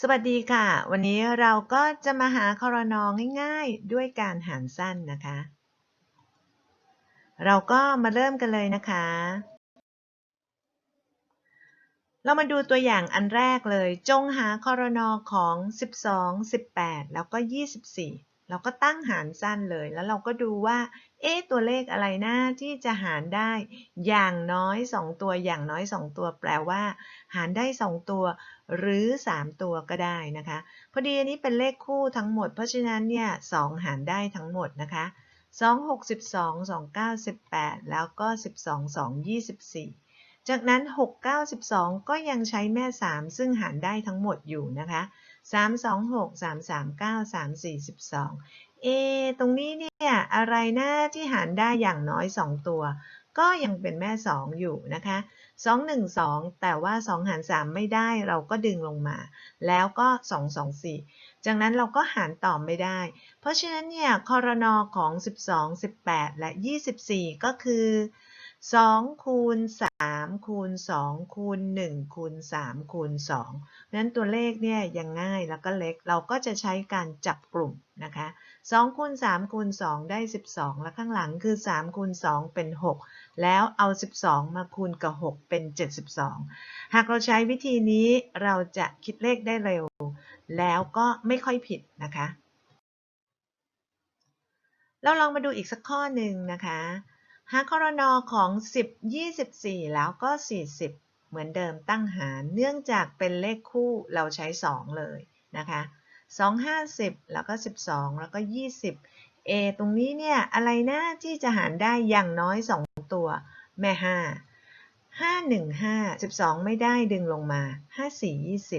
สวัสดีค่ะ วันนี้เราก็จะมาหาคอรนอง่ายๆ ด้วยการหารสั้นนะคะ เราก็มาเริ่มกันเลยนะคะ เรามาดูตัวอย่างอันแรกเลย จงหาคอรนอของ 12 18 แล้วก็ 24 เราก็ตั้งหารสั้นเลย แล้วเราก็ดูว่า เอ๊ตัวเลขอะไรนะที่จะหารได้ อย่างน้อย 2 ตัว อย่างน้อย 2 ตัว แปลว่า หารได้ 2 ตัว หรือ 3 ตัวก็ได้นะคะ พอดีอันนี้เป็นเลขคู่ทั้งหมด เพราะฉะนั้นเนี่ย2หารได้ทั้งหมดนะคะ2 6 12 2 9 18 แล้วก็ 12 2 24 จากนั้น 6 9 12 ก็ยังใช้แม่ 3 ซึ่งหารได้ทั้งหมดอยู่นะคะ 326 339 342เอตรงนี้เนี่ยอะไรนะที่หารได้อย่างน้อย 2 ตัว ก็ยังเป็นแม่ 2 อยู่นะคะ 2 1 2 แต่ว่า 2 หาร 3 ไม่ได้เราก็ดึงลงมา แล้วก็ 2 2 4 จากนั้นเราก็หารต่อไม่ได้ เพราะฉะนั้นเนี่ยคอรนอของ 12 18 และ 24 ก็คือ 2คูณ3คูณ2คูณ1คูณ3คูณ2นั้นตัวเลขเนี่ยยังง่ายแล้วก็เล็กเราก็จะใช้การจับกลุ่มนะคะ2คูณ3คูณ2ได้12แล้วข้างหลังคือ3คูณ2เป็น6แล้วเอา12มาคูณกับ6เป็น72หากเราใช้วิธีนี้เราจะคิดเลขได้เร็ว แล้วก็ไม่ค่อยผิดนะคะ เราลองมาดูอีกสักข้อหนึ่งนะคะ หาครนอของ 10 24 แล้วก็ 40 เหมือนเดิมตั้งหารเนื่องจากเป็นเลขคู่เราใช้ 2 เลยนะคะ2 50 แล้วก็ 12 แล้วก็ 20เอตรงนี้เนี่ยอะไรนะที่จะหารได้อย่างน้อย 2 ตัว แม่ 5 5 1 5 12 ไม่ได้ดึงลงมา 5 4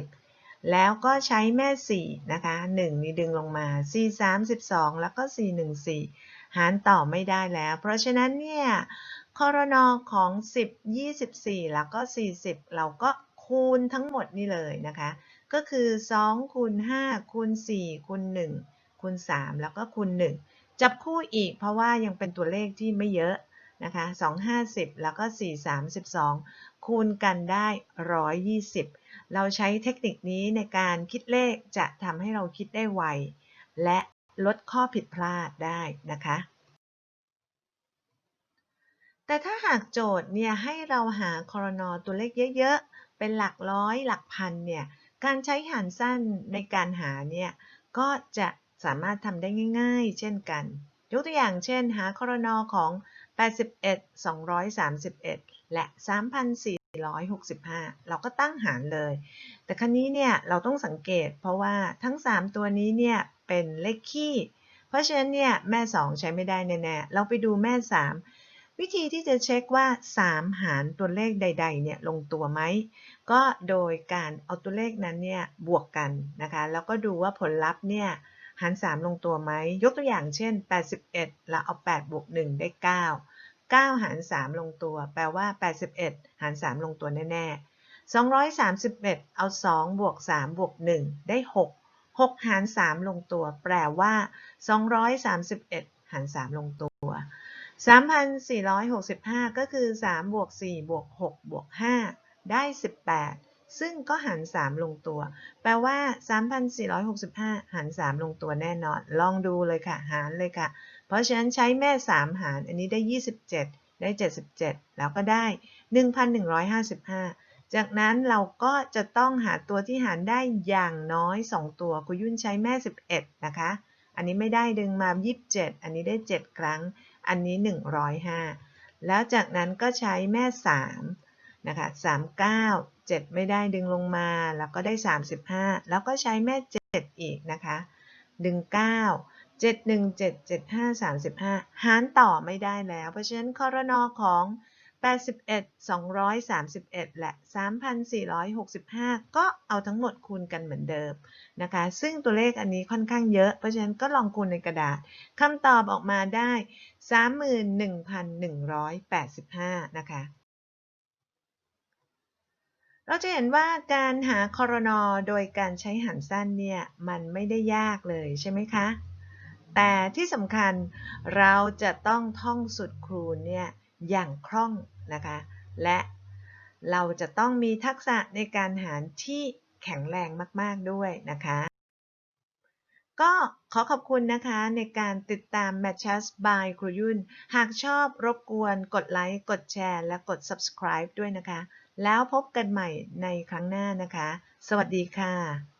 20 แล้วก็ใช้แม่ 4 นะคะ 1 นี่ดึงลงมา 4 3 12 แล้วก็ 4 1 4 หารต่อไม่ได้แล้ว เพราะฉะนั้นเนี่ยคอรนอของ 10 24 แล้วก็ 40 เราก็คูณทั้งหมดนี่เลยนะคะ ก็คือ2คูณ5คูณ4คูณ1คูณ3แล้วก็คูณ1 จับคู่อีกเพราะว่ายังเป็นตัวเลขที่ไม่เยอะนะคะ2 50 แล้วก็ 4 32 คูณกันได้ 120 เราใช้เทคนิคนี้ในการคิดเลขจะทำให้เราคิดได้ไว และ ลดข้อผิดพลาดได้นะคะ แต่ถ้าหากโจทย์เนี่ยให้เราหาคอรนอตัวเลขเยอะๆ เป็นหลักร้อยหลักพันเนี่ยการใช้หารสั้นในการหาเนี่ยก็จะสามารถทำได้ง่าย ๆ เช่นกัน ยกตัวอย่างเช่น หาคอรนอของ 81 231 และ 3,465 เราก็ตั้งหารเลย แต่ครั้นี้เนี่ยเราต้องสังเกตเพราะว่าทั้ง 3 ตัวนี้เนี่ย เป็นเลขคี่ เพราะฉะนั้นเนี่ยแม่ 2 ใช้ไม่ได้แน่ๆ เราไปดูแม่ 3 วิธีที่จะเช็คว่า 3 หารตัวเลขใด ๆ เนี่ยลงตัวไหม ก็โดยการเอาตัวเลขนั้นเนี่ยบวกกันนะคะ แล้วก็ดูว่าผลลัพธ์เนี่ยหาร 3 ลงตัวไหม ยกตัวอย่างเช่น 81 แล้วเอา 8 บวก 1 ได้ 9 9 หาร 3 ลงตัว แปลว่า 81 หาร 3 ลงตัวแน่ ๆ 231 เอา 2 บวก 3 บวก 1 ได้ 6 6 หาร 3 ลงตัว แปลว่า 231 หาร 3 ลงตัว 3,465 ก็คือ 3 บวก 4 บวก 6 บวก 5 ได้ 18 ซึ่งก็หาร 3 ลงตัว แปลว่า 3,465 หาร 3 ลงตัวแน่นอน ลองดูเลยค่ะ หารเลยค่ะ เพราะฉะนั้นใช้แม่ 3 หาร อันนี้ได้ 27 ได้ 77 แล้วก็ได้ 1,155 จากนั้นเราก็จะต้องหาตัวที่หารได้อย่างน้อย 2 ตัวคุยุ่นใช้แม่ 11 นะคะ อันนี้ไม่ได้ดึงมา 27 อันนี้ได้ 7 ครั้ง อันนี้ 105 แล้วจากนั้นก็ใช้แม่ 3 นะคะ 39 7 ไม่ได้ดึงลงมา แล้วก็ได้ 35 แล้วก็ใช้แม่ 7 อีกนะคะ ดึง 9 7 1 7 7 5 35 หารต่อไม่ได้แล้ว เพราะฉะนั้นคอรนอของ 81 231และ3,465ก็เอาทั้งหมดคูณกันเหมือนเดิมนะคะ ซึ่งตัวเลขอันนี้ค่อนข้างเยอะ เพราะฉะนั้นก็ลองคูณในกระดาษคำตอบออกมาได้31,185นะคะเราจะเห็นว่าการหาคอรนอโดยการใช้หารสั้นเนี่ยมันไม่ได้ยากเลยใช่ไหมคะ แต่ที่สำคัญเราจะต้องท่องสุดคูณเนี่ยอย่างคล่อง นะคะ และเราจะต้องมีทักษะในการหารที่แข็งแรงมาก ๆ ด้วยนะคะ ก็ขอขอบคุณนะคะในการติดตาม Matches by ครูยุ่น หากชอบรบกวนกดไลค์ กดแชร์ และกด subscribe ด้วยนะคะ แล้วพบกันใหม่ในครั้งหน้านะคะ สวัสดีค่ะ